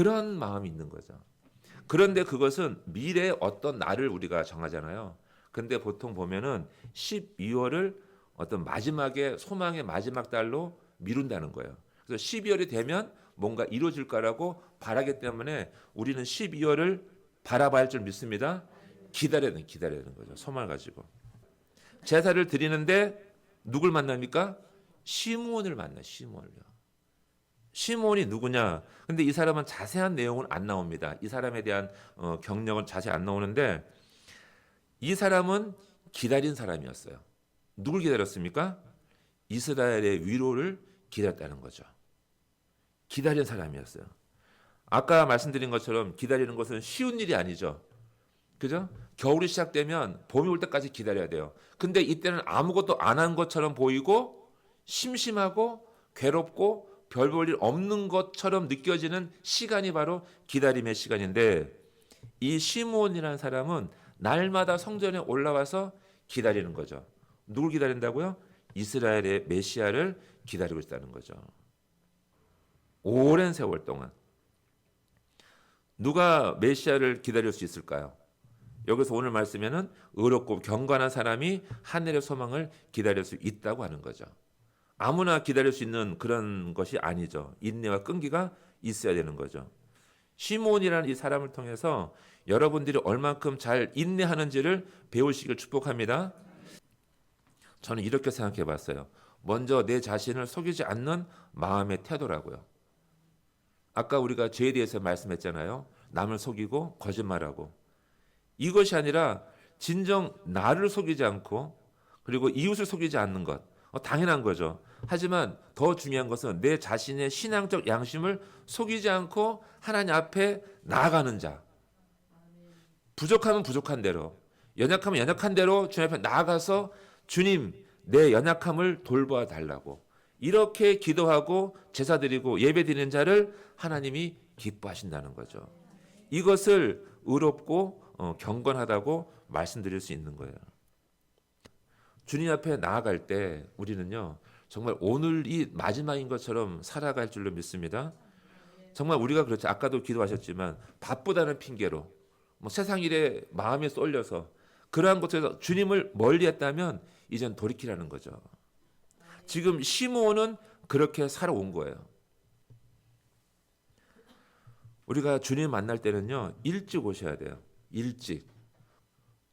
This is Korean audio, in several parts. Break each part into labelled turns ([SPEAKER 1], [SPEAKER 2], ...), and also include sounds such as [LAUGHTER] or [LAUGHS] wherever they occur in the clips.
[SPEAKER 1] 그런 마음이 있는 거죠. 그런데 그것은 미래의 어떤 날을 우리가 정하잖아요. 근데 보통 보면은 12월을 어떤 마지막에 소망의 마지막 달로 미룬다는 거예요. 그래서 12월이 되면 뭔가 이루어질 거라고 바라기 때문에 우리는 12월을 바라봐야 할 줄 믿습니다. 기다려야 되는 거죠. 소망을 가지고. 제사를 드리는데 누굴 만납니까? 시므온을 만나 시므온을요. 시므온이 누구냐? 근데 이 사람은 자세한 내용은 안 나옵니다. 이 사람에 대한 어, 경력은 자세히 안 나오는데 이 사람은 기다린 사람이었어요. 누굴 기다렸습니까? 이스라엘의 위로를 기다렸다는 거죠. 기다린 사람이었어요. 아까 말씀드린 것처럼 기다리는 것은 쉬운 일이 아니죠. 그죠? 겨울이 시작되면 봄이 올 때까지 기다려야 돼요. 근데 이때는 아무것도 안 한 것처럼 보이고 심심하고 괴롭고 별 볼 일 없는 것처럼 느껴지는 시간이 바로 기다림의 시간인데 이 시므온이라는 사람은 날마다 성전에 올라와서 기다리는 거죠. 누굴 기다린다고요? 이스라엘의 메시아를 기다리고 있다는 거죠. 오랜 세월 동안 누가 메시아를 기다릴 수 있을까요? 여기서 오늘 말씀에는 의롭고 경건한 사람이 하늘의 소망을 기다릴 수 있다고 하는 거죠. 아무나 기다릴 수 있는 그런 것이 아니죠. 인내와 끈기가 있어야 되는 거죠. 시몬이라는 이 사람을 통해서 여러분들이 얼만큼 잘 인내하는지를 배우시길 축복합니다. 저는 이렇게 생각해 봤어요. 먼저 내 자신을 속이지 않는 마음의 태도라고요. 아까 우리가 죄에 대해서 말씀했잖아요. 남을 속이고 거짓말하고. 이것이 아니라 진정 나를 속이지 않고 그리고 이웃을 속이지 않는 것. 어, 당연한 거죠. 하지만 더 중요한 것은 내 자신의 신앙적 양심을 속이지 않고 하나님 앞에 나아가는 자. 부족하면 부족한 대로, 연약하면 연약한 대로 주님 앞에 나아가서 주님 내 연약함을 돌보아 달라고 이렇게 기도하고 제사 드리고 예배 드리는 자를 하나님이 기뻐하신다는 거죠. 이것을 의롭고 어, 경건하다고 말씀드릴 수 있는 거예요. 주님 앞에 나아갈 때 우리는요 정말 오늘이 마지막인 것처럼 살아갈 줄로 믿습니다. 정말 우리가 그렇죠. 아까도 기도하셨지만 바쁘다는 핑계로 뭐 세상 일에 마음이 쏠려서 그러한 것에서 주님을 멀리했다면 이젠 돌이키라는 거죠. 지금 시므온은 그렇게 살아온 거예요. 우리가 주님 만날 때는요 일찍 오셔야 돼요. 일찍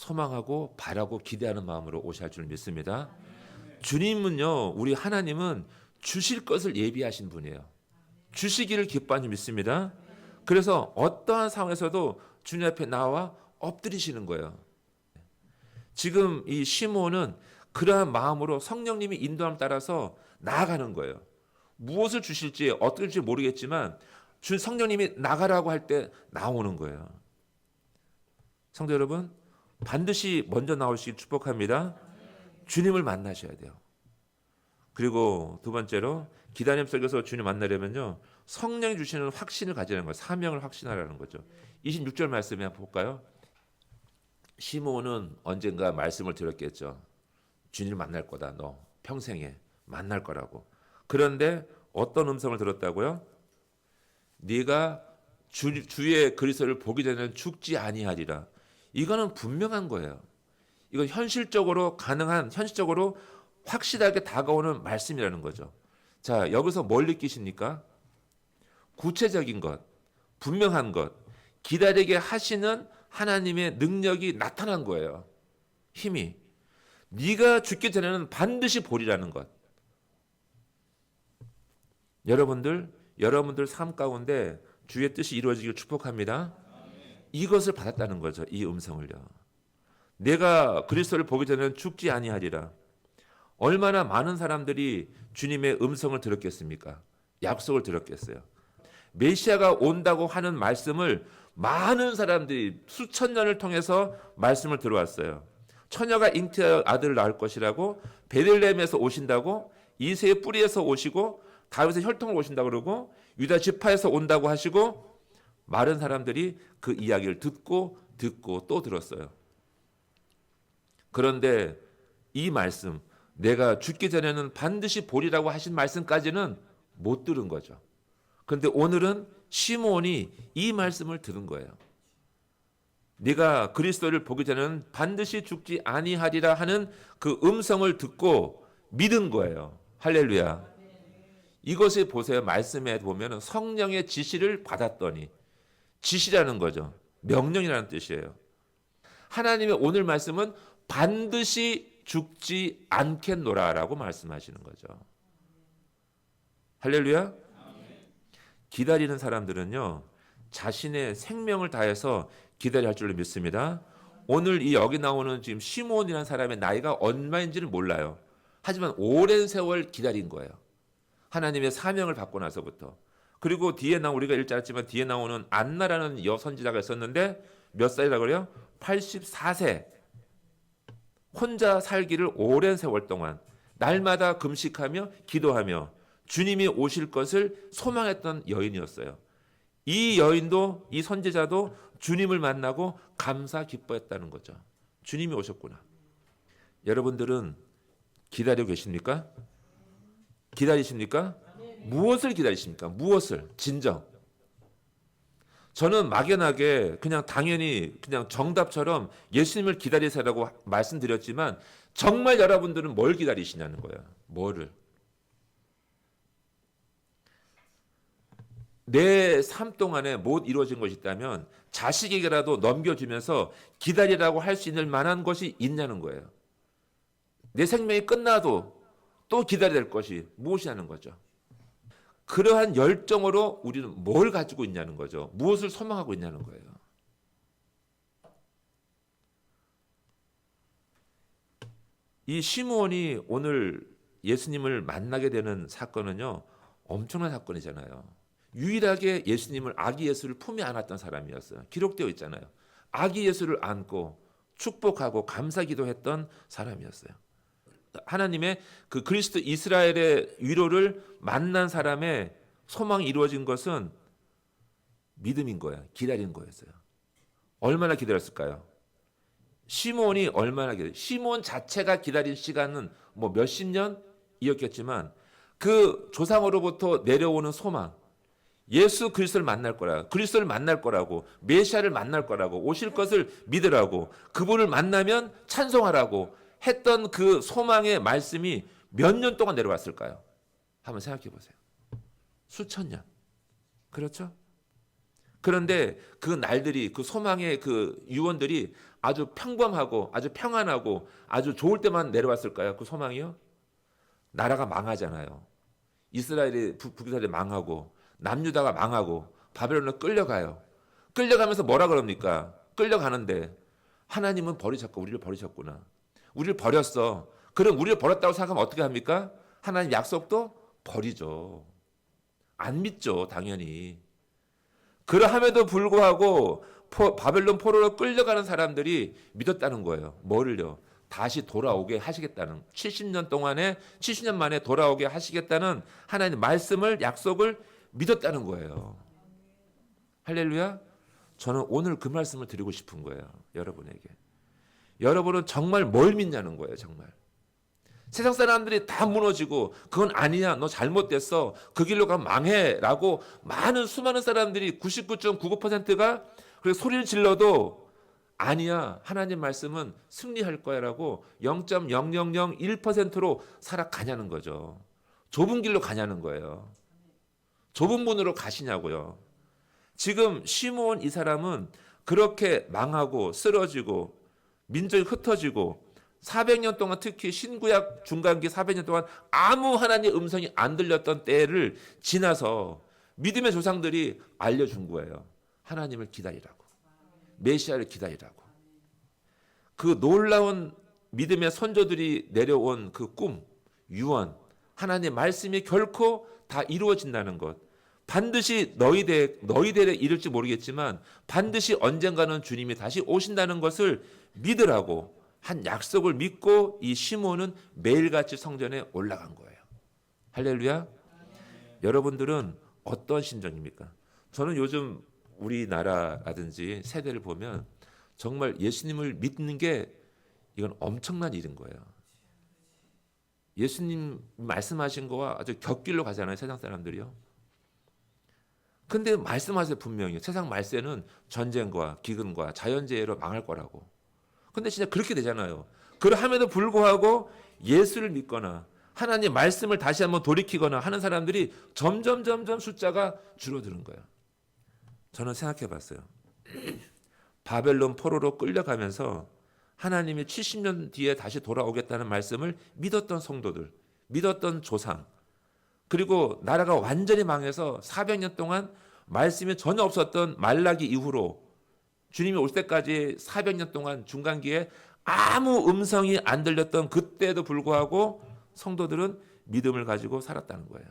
[SPEAKER 1] 소망하고 바라고 기대하는 마음으로 오셔야 할 줄 믿습니다. 주님은요 우리 하나님은 주실 것을 예비하신 분이에요. 주시기를 기뻐하는 줄 믿습니다. 그래서 어떠한 상황에서도 주님 앞에 나와 엎드리시는 거예요. 지금 이 시므온은 그러한 마음으로 성령님이 인도함 따라서 나아가는 거예요. 무엇을 주실지 줄지 모르겠지만 주 성령님이 나가라고 할 때 나오는 거예요. 성도 여러분, 반드시 먼저 나오시길 축복합니다. 주님을 만나셔야 돼요. 그리고 두 번째로 기다림 속에서 주님 만나려면요. 성령이 주시는 확신을 가지는 거예요. 사명을 확신하라는 거죠. 26절 말씀에 한번 볼까요? 시므온은 언젠가 말씀을 들었겠죠. 주님을 만날 거다. 너 평생에 만날 거라고. 그런데 어떤 음성을 들었다고요? 네가 주, 주의 그리스도를 보기 전에는 죽지 아니하리라. 이거는 분명한 거예요. 이건 현실적으로 가능한 현실적으로 확실하게 다가오는 말씀이라는 거죠. 자, 여기서 뭘 느끼십니까? 구체적인 것, 분명한 것, 기다리게 하시는 하나님의 능력이 나타난 거예요. 힘이. 네가 죽기 전에는 반드시 보리라는 것. 여러분들, 여러분들 삶 가운데 주의 뜻이 이루어지길 축복합니다. 이것을 받았다는 거죠. 이 음성을요. 내가 그리스도를 보기 전에는 죽지 아니하리라. 얼마나 많은 사람들이 주님의 음성을 들었겠습니까? 약속을 들었겠어요. 메시아가 온다고 하는 말씀을 많은 사람들이 수천 년을 통해서 말씀을 들어왔어요. 처녀가 잉태하여 아들을 낳을 것이라고 베들레헴에서 오신다고 이세의 뿌리에서 오시고 다윗의 혈통을 오신다고 그러고 유다 지파에서 온다고 하시고 많은 사람들이 그 이야기를 듣고 듣고 또 들었어요. 그런데 이 말씀 내가 죽기 전에는 반드시 보리라고 하신 말씀까지는 못 들은 거죠. 그런데 오늘은 시몬이 이 말씀을 들은 거예요. 네가 그리스도를 보기 전에는 반드시 죽지 아니하리라 하는 그 음성을 듣고 믿은 거예요. 할렐루야. 이것을 보세요. 말씀에 보면 성령의 지시를 받았더니 지시라는 거죠. 명령이라는 뜻이에요. 하나님의 오늘 말씀은 반드시 죽지 않겠노라라고 말씀하시는 거죠. 할렐루야. 기다리는 사람들은요. 자신의 생명을 다해서 기다려야 할 줄로 믿습니다. 오늘 이 여기 나오는 지금 시몬이라는 사람의 나이가 얼마인지는 몰라요. 하지만 오랜 세월 기다린 거예요. 하나님의 사명을 받고 나서부터. 그리고 뒤에 나 우리가 읽지 않았지만 뒤에 나오는 안나라는 여선지자가 있었는데 몇 살이라고 그래요? 84세. 혼자 살기를 오랜 세월 동안 날마다 금식하며 기도하며 주님이 오실 것을 소망했던 여인이었어요. 이 여인도 이 선지자도 주님을 만나고 감사 기뻐했다는 거죠. 주님이 오셨구나. 여러분들은 기다리고 계십니까? 기다리십니까? 무엇을 기다리십니까? 무엇을? 진정. 저는 막연하게 그냥 당연히 그냥 정답처럼 예수님을 기다리세요라고 말씀드렸지만 정말 여러분들은 뭘 기다리시냐는 거예요. 뭐를? 내 삶 동안에 못 이루어진 것이 있다면 자식에게라도 넘겨주면서 기다리라고 할 수 있는 만한 것이 있냐는 거예요. 내 생명이 끝나도 또 기다려야 될 것이 무엇이냐는 거죠. 그러한 열정으로 우리는 뭘 가지고 있냐는 거죠. 무엇을 소망하고 있냐는 거예요. 이 시므온이 오늘 예수님을 만나게 되는 사건은요. 엄청난 사건이잖아요. 유일하게 예수님을 아기 예수를 품에 안았던 사람이었어요. 기록되어 있잖아요. 아기 예수를 안고 축복하고 감사 기도했던 사람이었어요. 하나님의 그 그리스도 이스라엘의 위로를 만난 사람의 소망이 이루어진 것은 믿음인 거야. 기다린 거였어요. 얼마나 기다렸을까요? 시몬이 얼마나 기다렸 시몬 자체가 기다린 시간은 뭐 몇십 년이었겠지만 그 조상으로부터 내려오는 소망 예수 그리스도를 만날 거라. 그리스도를 만날 거라고. 메시아를 만날 거라고. 오실 것을 믿으라고. 그분을 만나면 찬송하라고 했던 그 소망의 말씀이 몇 년 동안 내려왔을까요? 한번 생각해 보세요. 수천 년. 그렇죠? 그런데 그 날들이 그 소망의 그 유언들이 아주 평범하고 아주 평안하고 아주 좋을 때만 내려왔을까요? 그 소망이요? 나라가 망하잖아요. 이스라엘이 북이스라엘이 망하고 남유다가 망하고 바벨론으로 끌려가요. 끌려가면서 뭐라 그럽니까? 끌려가는데 하나님은 버리셨고 우리를 버리셨구나. 우리를 버렸어. 그럼 우리를 버렸다고 생각하면 어떻게 합니까? 하나님 약속도 버리죠. 안 믿죠, 당연히. 그러함에도 불구하고 포, 바벨론 포로로 끌려가는 사람들이 믿었다는 거예요. 뭐를요? 다시 돌아오게 하시겠다는 70년 동안에 70년 만에 돌아오게 하시겠다는 하나님 말씀을 약속을 믿었다는 거예요. 할렐루야. 저는 오늘 그 말씀을 드리고 싶은 거예요. 여러분에게. 여러분은 정말 뭘 믿냐는 거예요, 정말. 세상 사람들이 다 무너지고 그건 아니야. 너 잘못됐어. 그 길로 가면 망해라고 많은 수많은 사람들이 99.99%가 그렇게 소리를 질러도 아니야. 하나님 말씀은 승리할 거야라고 0.0001%로 살아가냐는 거죠. 좁은 길로 가냐는 거예요. 좁은 문으로 가시냐고요. 지금 시므온 이 사람은 그렇게 망하고 쓰러지고 민족이 흩어지고 400년 동안 특히 신구약 중간기 400년 동안 아무 하나님의 음성이 안 들렸던 때를 지나서 믿음의 조상들이 알려준 거예요. 하나님을 기다리라고. 메시아를 기다리라고. 그 놀라운 믿음의 선조들이 내려온 그 꿈, 유언, 하나님의 말씀이 결코 다 이루어진다는 것. 반드시 너희들 너희들에 이를지 모르겠지만 반드시 언젠가는 주님이 다시 오신다는 것을 믿으라고 한 약속을 믿고 이 시몬은 매일같이 성전에 올라간 거예요. 할렐루야. 여러분들은 어떤 심정입니까? 저는 요즘 우리나라라든지 세대를 보면 정말 예수님을 믿는 게 이건 엄청난 일인 거예요. 예수님 말씀하신 거와 아주 격길로 가잖아요, 세상 사람들이요. 근데 말씀하세요 분명히 세상 말세는 전쟁과 기근과 자연재해로 망할 거라고. 근데 진짜 그렇게 되잖아요. 그럼에도 불구하고 예수를 믿거나 하나님 말씀을 다시 한번 돌이키거나 하는 사람들이 점점 점점 숫자가 줄어드는 거예요. 저는 생각해 봤어요. 바벨론 포로로 끌려가면서 하나님이 70년 뒤에 다시 돌아오겠다는 말씀을 믿었던 성도들, 믿었던 조상, 그리고 나라가 완전히 망해서 400년 동안 말씀이 전혀 없었던 말라기 이후로 주님이 올 때까지 400년 동안 중간기에 아무 음성이 안 들렸던 그때에도 불구하고 성도들은 믿음을 가지고 살았다는 거예요.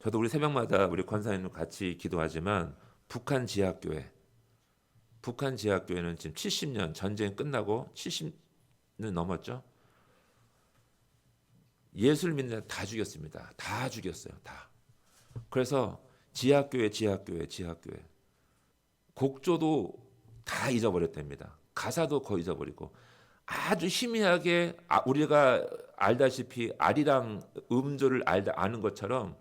[SPEAKER 1] 저도 우리 새벽마다 우리 권사님과 같이 기도하지만 북한 지하교회, 북한 지하교회는 지금 70년 전쟁 끝나고 70년 넘었죠. 예수를 믿는 자다 죽였습니다. 다 죽였어요. 다. 그래서 지하교회, 지하교회, 지하교회. 곡조도 다 잊어버렸답니다. 가사도 거의 잊어버리고 아주 희미하게 아- 우리가 알다시피 아리랑 음조를 알다 아는 것처럼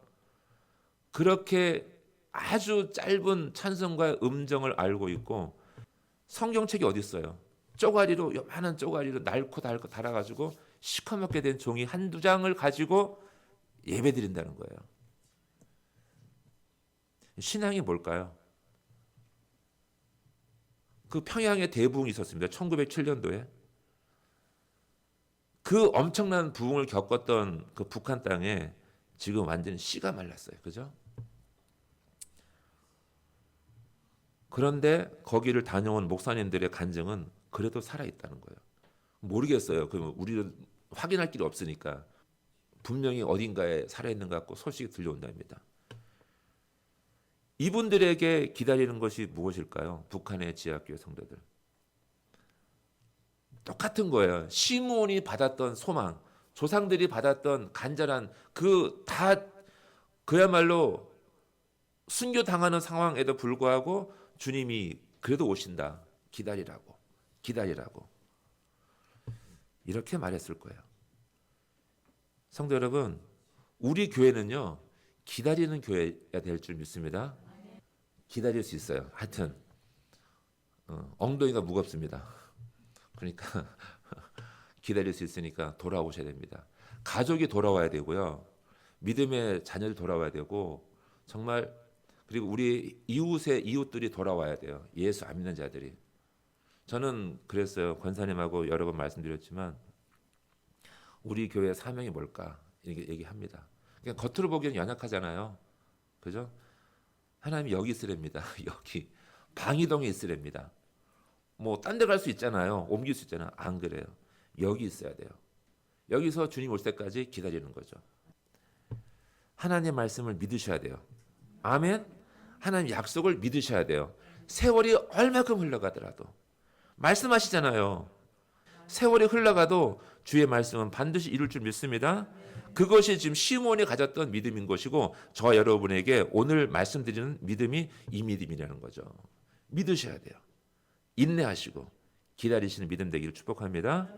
[SPEAKER 1] 그렇게 아주 짧은 찬송과 음정을 알고 있고 성경책이 어디 있어요? 쪼가리로 요만한 쪼가리로 날고 달고 달아가지고 시커멓게 된 종이 한두 장을 가지고 예배 드린다는 거예요. 신앙이 뭘까요? 그 평양에 대부흥이 있었습니다. 1907년도에. 그 엄청난 부흥을 겪었던 그 북한 땅에 지금 완전히 씨가 말랐어요. 그죠? 그런데 거기를 다녀온 목사님들의 간증은 그래도 살아있다는 거예요. 모르겠어요. 그러면 우리는 확인할 길이 없으니까 분명히 어딘가에 살아있는 것 같고 소식이 들려온답니다. 이분들에게 기다리는 것이 무엇일까요? 북한의 지하교회 성도들. 똑같은 거예요. 시므온이 받았던 소망, 조상들이 받았던 간절한 그 다 그야말로 순교 당하는 상황에도 불구하고 주님이 그래도 오신다. 기다리라고. 기다리라고. 이렇게 말했을 거예요. 성도 여러분, 우리 교회는요. 기다리는 교회가 될 줄 믿습니다. 기다릴 수 있어요. 하여튼 어, 엉덩이가 무겁습니다. 그러니까 [LAUGHS] 기다릴 수 있으니까 돌아오셔야 됩니다. 가족이 돌아와야 되고요. 믿음의 자녀들 돌아와야 되고 정말 그리고 우리 이웃의 이웃들이 돌아와야 돼요. 예수 안 믿는 자들이. 저는 그랬어요. 권사님하고 여러 번 말씀드렸지만 우리 교회 사명이 뭘까 이렇게 얘기합니다. 그냥 겉으로 보기엔 연약하잖아요. 그죠? 하나님 여기 있으랍니다. [LAUGHS] 여기 방이동에 있으랍니다. 뭐 딴 데 갈 수 있잖아요. 옮길 수 있잖아요. 안 그래요. 여기 있어야 돼요. 여기서 주님 올 때까지 기다리는 거죠. 하나님 말씀을 믿으셔야 돼요. 아멘. 하나님 약속을 믿으셔야 돼요. 세월이 얼마큼 흘러가더라도 말씀하시잖아요. 세월이 흘러가도 주의 말씀은 반드시 이룰 줄 믿습니다. 그것이 지금 시몬이 가졌던 믿음인 것이고 저와 여러분에게 오늘 말씀드리는 믿음이 이 믿음이라는 거죠. 믿으셔야 돼요. 인내하시고 기다리시는 믿음 되기를 축복합니다.